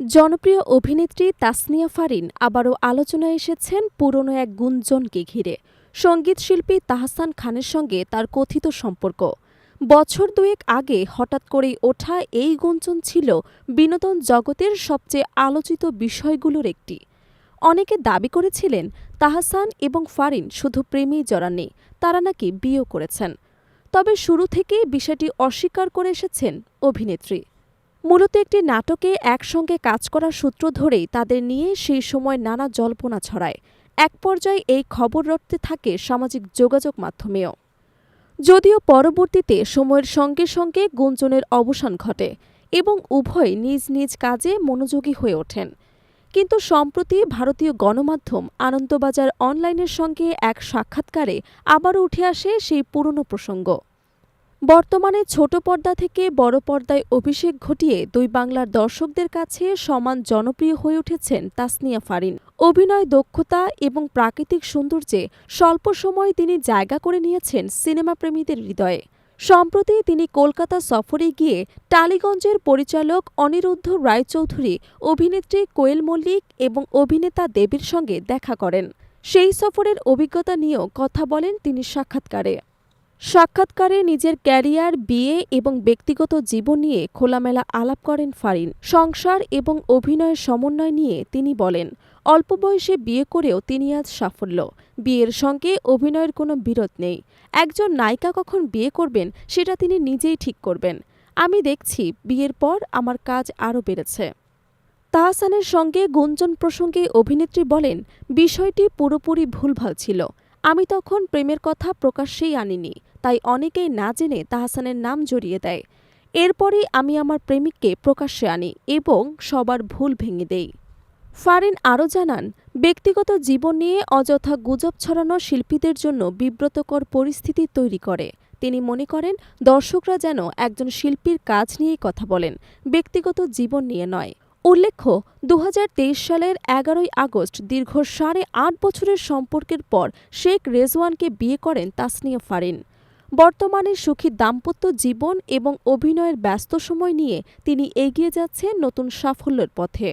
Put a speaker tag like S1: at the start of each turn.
S1: জনপ্রিয় অভিনেত্রী তাসনিয়া ফারিন আবারও আলোচনায় এসেছেন পুরনো এক গুঞ্জনকে ঘিরে। সঙ্গীতশিল্পী তাহসান খানের সঙ্গে তার কথিত সম্পর্ক। বছর দুয়েক আগে হঠাৎ করেই ওঠা এই গুঞ্জন ছিল বিনোদন জগতের সবচেয়ে আলোচিত বিষয়গুলোর একটি। অনেকে দাবি করেছিলেন, তাহসান এবং ফারিন শুধু প্রেমেই জড়াননি, তারা নাকি বিয়েও করেছেন। তবে শুরু থেকেই বিষয়টি অস্বীকার করে এসেছেন অভিনেত্রী। মূলত একটি নাটকে একসঙ্গে কাজ করার সূত্র ধরেই তাদের নিয়ে সেই সময় নানা জল্পনা ছড়ায়। এক পর্যায়ে এই খবর রটতে থাকে সামাজিক যোগাযোগ মাধ্যমেও। যদিও পরবর্তীতে সময়ের সঙ্গে সঙ্গে গুঞ্জনের অবসান ঘটে এবং উভয় নিজ নিজ কাজে মনোযোগী হয়ে ওঠেন। কিন্তু সম্প্রতি ভারতীয় গণমাধ্যম আনন্দবাজার অনলাইনের সঙ্গে এক সাক্ষাৎকারে আবারও উঠে আসে সেই পুরনো প্রসঙ্গ। বর্তমানে ছোট পর্দা থেকে বড় পর্দায় অভিষেক ঘটিয়ে দুই বাংলার দর্শকদের কাছে সমান জনপ্রিয় হয়ে উঠেছেন তাসনিয়া ফারিন। অভিনয় দক্ষতা এবং প্রাকৃতিক সৌন্দর্যে স্বল্প সময়ে তিনি জায়গা করে নিয়েছেন সিনেমাপ্রেমীদের হৃদয়ে। সম্প্রতি তিনি কলকাতা সফরে গিয়ে টালিগঞ্জের পরিচালক অনিরুদ্ধ রায়চৌধুরী, অভিনেত্রী কোয়েল মল্লিক এবং অভিনেতা দেবীর সঙ্গে দেখা করেন। সেই সফরের অভিজ্ঞতা নিয়েও কথা বলেন তিনি সাক্ষাৎকারে। সাক্ষাৎকারে নিজের ক্যারিয়ার, বিয়ে এবং ব্যক্তিগত জীবন নিয়ে খোলামেলা আলাপ করেন ফারিন। সংসার এবং অভিনয়ের সমন্বয় নিয়ে তিনি বলেন, অল্প বয়সে বিয়ে করেও তিনি আজ সাফল্য। বিয়ের সঙ্গে অভিনয়ের কোনো বিরোধ নেই। একজন নায়িকা কখন বিয়ে করবেন সেটা তিনি নিজেই ঠিক করবেন। আমি দেখছি বিয়ের পর আমার কাজ আরও বেড়েছে। তাহসানের সঙ্গে গুঞ্জন প্রসঙ্গে অভিনেত্রী বলেন, বিষয়টি পুরোপুরি ভুলভাল ছিল। আমি তখন প্রেমের কথা প্রকাশ্যেই আনিনি, তাই অনেকেই না জেনে তাহসানের নাম জড়িয়ে দেয়। এরপরই আমি আমার প্রেমিককে প্রকাশ্যে আনি এবং সবার ভুল ভেঙে দেই। ফারিন আরও জানান, ব্যক্তিগত জীবন নিয়ে অযথা গুজব ছড়ানো শিল্পীদের জন্য বিব্রতকর পরিস্থিতি তৈরি করে। তিনি মনে করেন, দর্শকরা যেন একজন শিল্পীর কাজ নিয়েই কথা বলেন, ব্যক্তিগত জীবন নিয়ে নয়। উল্লেখ্য দু হাজার তেইশ সালের এগারোই আগস্ট দীর্ঘ সাড়ে আট বছরের সম্পর্কের পর শেখ রেজওয়ানকে বিয়ে করেন তাসনিয়া ফারিন। বর্তমানে সুখী দাম্পত্য জীবন এবং অভিনয়ের ব্যস্ত সময় নিয়ে তিনি এগিয়ে যাচ্ছেন নতুন সাফল্যের পথে।